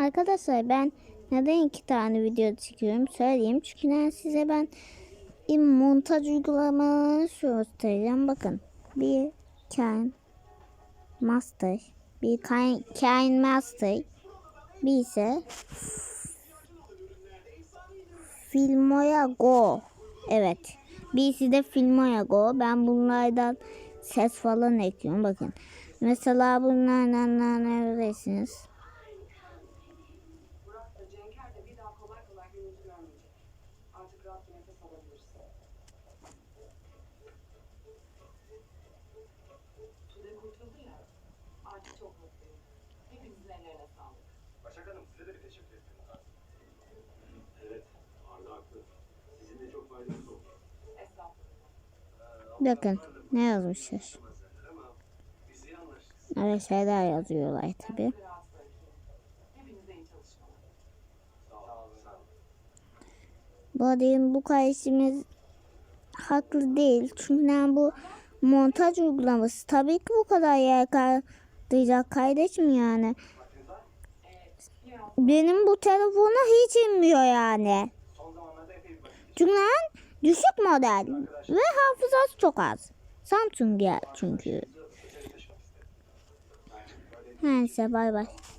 Arkadaşlar ben neden iki tane video çekiyorum söyleyeyim. Çünkü ben size ben montaj uygulamalarını göstereceğim. Bakın bir Kain Master, bir Kain, Kain Master, bir ise Filmoya Go. Evet. Birisi de Filmoya Go. Ben bunlardan ses falan ekliyorum. Bakın. Mesela bunlardan neredesiniz? Burak da Cenker de bir daha kolay kolay günümüzü görmeyecek. Artık rahat bir nefes alabiliriz. Tude kurtuldu ya. Artık çok mutluyum. Hepinizin ellerine sağlık. Başak Hanım size de bir teşekkür etmemiz lazım. Evet, Arda haklı. Sizin de çok faydanız oldu. Estağfurullah. Bakın ne yazmışlar. Evet şeyler yazıyorlar tabi. Olun. Bu kardeşimiz haklı değil. Çünkü yani bu montaj uygulaması. Tabii ki bu kadar yer kaldıracak kardeşim yani. Benim bu telefona hiç inmiyor yani. Çünkü lan düşük model ve hafızası çok az. Samsung ya çünkü. Yani Neyse bay bay.